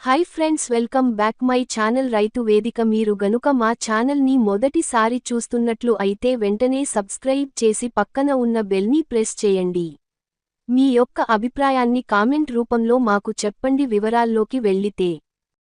Hi friends welcome back my channel Raithu Vedika మీరు గనుక మా ఛానల్ని మొదటిసారి చూస్తున్నట్లు అయితే వెంటనే సబ్స్క్రైబ్ చేసి పక్కన ఉన్న బెల్ని ప్రెస్ చేయండి. మీ యొక్క అభిప్రాయాన్ని కామెంట్ రూపంలో మాకు చెప్పండి వివరాల్లోకి వెళ్ళితే.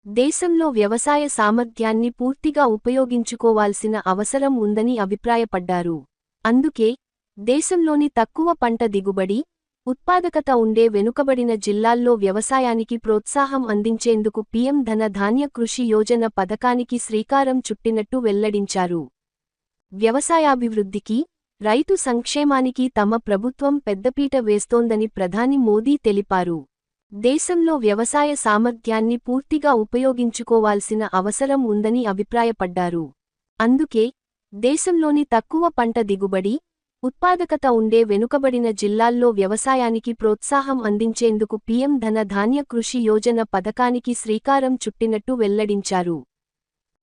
దేశంలో వ్యవసాయ సామర్థ్యాన్ని పూర్తిగా ఉపయోగించుకోవాల్సిన అవసరం ఉందని అభిప్రాయపడ్డారు. అందుకే దేశంలోని తక్కువ పంట దిగుబడి ఉత్పాదకత ఉండే వెనుకబడిన జిల్లాల్లో వ్యవసాయానికి ప్రోత్సాహం అందించేందుకు పీఎం ధన ధాన్య కృషి యోజన పథకానికి శ్రీకారం చుట్టినట్టు వెల్లడించారు. వ్యవసాయాభివృద్ధికి రైతు సంక్షేమానికి తమ ప్రభుత్వం పెద్దపీట వేస్తోందని ప్రధాని మోదీ తెలిపారు. దేశంలో వ్యవసాయ సామర్థ్యాన్ని పూర్తిగా ఉపయోగించుకోవాల్సిన అవసరం ఉందని అభిప్రాయపడ్డారు. అందుకే దేశంలోని తక్కువ పంట దిగుబడి ఉత్పాదకత ఉండే వెనుకబడిన జిల్లాల్లో వ్యవసాయానికి ప్రోత్సాహం అందించేందుకు పీఎం ధన ధాన్య కృషి యోజన పథకానికి శ్రీకారం చుట్టినట్టు వెల్లడించారు.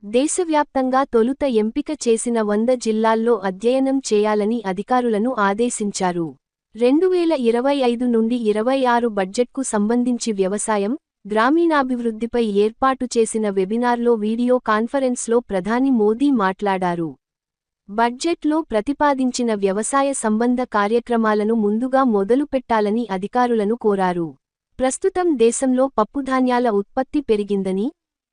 దేశవ్యాప్తంగా తొలుత ఎంపిక చేసిన వంద జిల్లాల్లో అధ్యయనం చేయాలని అధికారులను ఆదేశించారు. రెండువేల ఇరవై ఐదు నుండి ఇరవై ఆరు బడ్జెట్కు సంబంధించి వ్యవసాయం గ్రామీణాభివృద్ధిపై ఏర్పాటు చేసిన వెబినార్లో వీడియో కాన్ఫరెన్స్లో ప్రధాని మోదీ మాట్లాడారు. బడ్జెట్లో ప్రతిపాదించిన వ్యవసాయ సంబంధ కార్యక్రమాలను ముందుగా మొదలుపెట్టాలని అధికారులను కోరారు. ప్రస్తుతం దేశంలో పప్పుధాన్యాల ఉత్పత్తి పెరిగిందని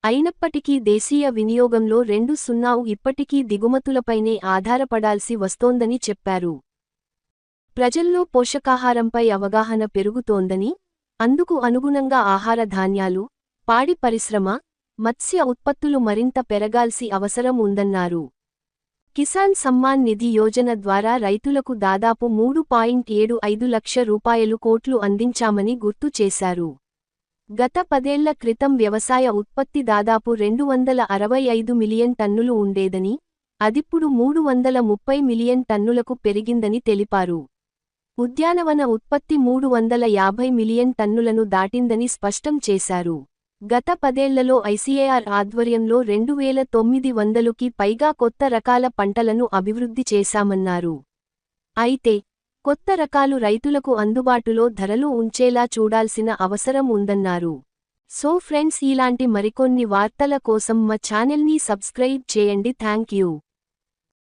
అయినప్పటికీ దేశీయ వినియోగంలో రెండు సున్నావు ఇప్పటికీ దిగుమతులపైనే ఆధారపడాల్సి వస్తోందని చెప్పారు. ప్రజల్లో పోషకాహారంపై అవగాహన పెరుగుతోందని అందుకు అనుగుణంగా ఆహార ధాన్యాలు పాడి పరిశ్రమ మత్స్య ఉత్పత్తులు మరింత పెరగాల్సి అవసరం ఉందన్నారు. కిసాన్ సమ్మాన్ నిధి యోజన ద్వారా రైతులకు దాదాపు మూడు పాయింట్ ఏడు ఐదు లక్ష రూపాయలు కోట్లు అందించామని గుర్తు చేశారు. గత పదేళ్ళ క్రితం వ్యవసాయ ఉత్పత్తి దాదాపు రెండు వందల అరవై ఐదు మిలియన్ టన్నులు ఉండేదని అదిప్పుడు మూడు వందల ముప్పై మిలియన్ టన్నులకు పెరిగిందని తెలిపారు. ఉద్యానవన ఉత్పత్తి మూడు వందల యాభై మిలియన్ టన్నులను దాటిందని స్పష్టం చేశారు. గత పదేళ్ళలో ఐసీఏఆర్ ఆధ్వర్యంలో రెండు వేల తొమ్మిది వందలుకి పైగా కొత్త రకాల పంటలను అభివృద్ధి చేశామన్నారు. అయితే కొత్త రకాలు రైతులకు అందుబాటులో ధరలు ఉంచేలా చూడాల్సిన అవసరం ఉందన్నారు. సో ఫ్రెండ్స్ ఇలాంటి మరికొన్ని వార్తల కోసం మా ఛానల్ని సబ్స్క్రైబ్ చేయండి. Thank you